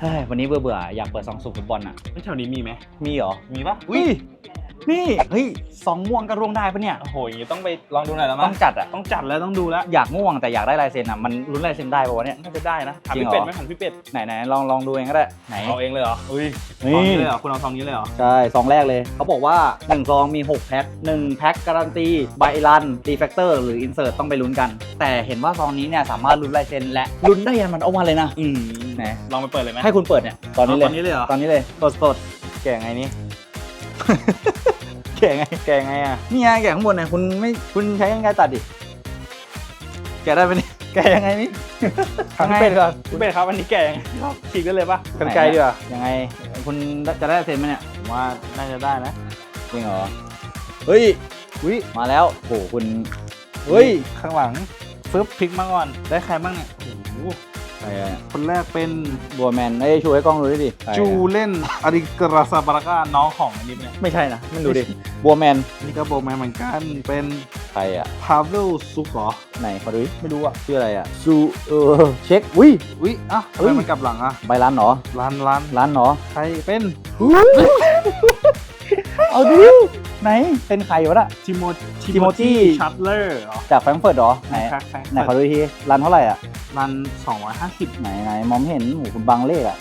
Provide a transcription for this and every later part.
เฮ้ยวันนี้เบื่อเบื่อๆอยากเปิดซองสูบฟุตบอลอะไม่แถวนี้มีไหมมีเหรอ มีปะอุ้ย นี่เฮ้ยซองม่วงก็ร่วงได้ปะเนี่ย โอ้โหอย่างงี้ต้องไปลองดูหน่อยแล้วต้มั้องงจัดอะต้องจัดแล้วต้องดูแล้วอยากม่วงแต่อยากได้ลายเซ็นอะมันลุ้นลายเซ็นได้ปะวะเนี่ย น่าจะได้นะถามจริงพี่เหรอ เป็ดไหมถามพี่เป็ดไหนไหนลองลองดูเองก็ได้ไหน เอาเองเลยเหรออุ้ยนี่ ซองนี้เลยเหรอคุณเอาซองนี้เลยเหรอใช่ซองแรกเลย เขาบอกว่า1ซองมี 6 แพ็ค1แพ็คการันตีใบรันรีแฟกเตอร์หรืออินเสิร์ตต้องไปลุ้นกัน แต่เห็นว่าซองนี้เนี่ยสามารถลุ้นลายเซ็นและลุ้นได้ยันมันเอาวันเลยนะอืมไหนลองไปเปิดเลยไหมให้คุณเปิดเนี่ยตอนนี้เลยตอนนี้เลยเหรอตอนนี้เลยสดสดแกะไงนี่ แกะไงแกะไงอะนี่ไงแกะข้างบนเนี่ยคุณไม่คุณใช้ยังไงตัดดิแกะได้ไหมนี่แกะยังไงนี่ถามพี่เป็ดก่อนพี่เป็ดครับอันนี้แกยังไงครับฉีกได้เลยปะกันไกลดีกว่ายังไงคุณจะได้ลายเซ็นไหมเนี่ยผมว่าน่าจะได้นะจริงเหรอเฮ้ยอุ้ยมาแล้วโหคุณเฮ้ยข้างหลังฟึบพลิกมาก่อนได้ใครบ้างเนี่ยโอ้โห ใครอะคนแรกเป็นบัวแมนเอ้ยชูให้กล้องดูดิใครอะจูเล่นอาริกราซาบาราก้าน้องของอันนี้เนี่ยไม่ใช่นะมันดูดิบัวแมนนี่ก็โบแมนเหมือนกันเป็นใครอะพาเวลซุกเหรอไหนขอดูดิไม่รู้อะชื่ออะไรอะซูเออเช็คอุ้ย อุ้ยอะทำเฮ้ไมย มันกลับหลังอะใบร้านเหรอร้านร้านร้านเหรอใครเป็นเอาดิไหนเป็นใครวะน่ะ ทิโม Timothy ชัตเลอร์เหรอจากแฟรงก์เฟิร์ตเหรอไหนครับครับไหนขอดูทีร้านเท่าไหร่อะ รันสองร้อยห้าสิบไหนไหนมองไม่เห็นโอ้โหคุณบังเลขอะ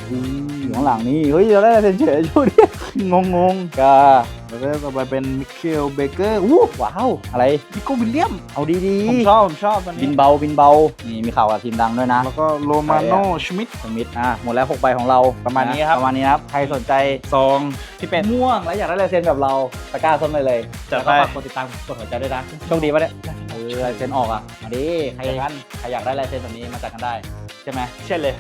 อยู่ข้างหลังนี่ เฮ้ย เราได้ลายเซ็นเฉยชูดิ งงงก็ๆแล้วก็ต่อไปเป็นมิเคลเบเกอร์อู้ว้าวอะไรพิโก้วิลเลียม เอาดีผมชอบผมชอบอันๆบินี้นเบาบินเบา นี่มีข่าวกับทีมดังด้วยนะ แล้วก็โรมาโนชมิด สมิธอะหมดแล้ว 6 ใบของเราประมาณนี้ครับ ประมาณนี้นะครับ ใครสนใจซองที่เป็น ม่วงแล้วอยากได้ลายเซ็นแบบเราตะกร้าส้มเลยเลยจัดแล้วไป ก็ฝากกดติดตามกดหัวใจด้วยนะโชคดีปะเนี่ยเออลายเซ็นออกอะมาดิใครจัดกันใครอยากได้ลายเซ็นแบบนี้มาจัดกันได้ใช่ไหม เช่นเลย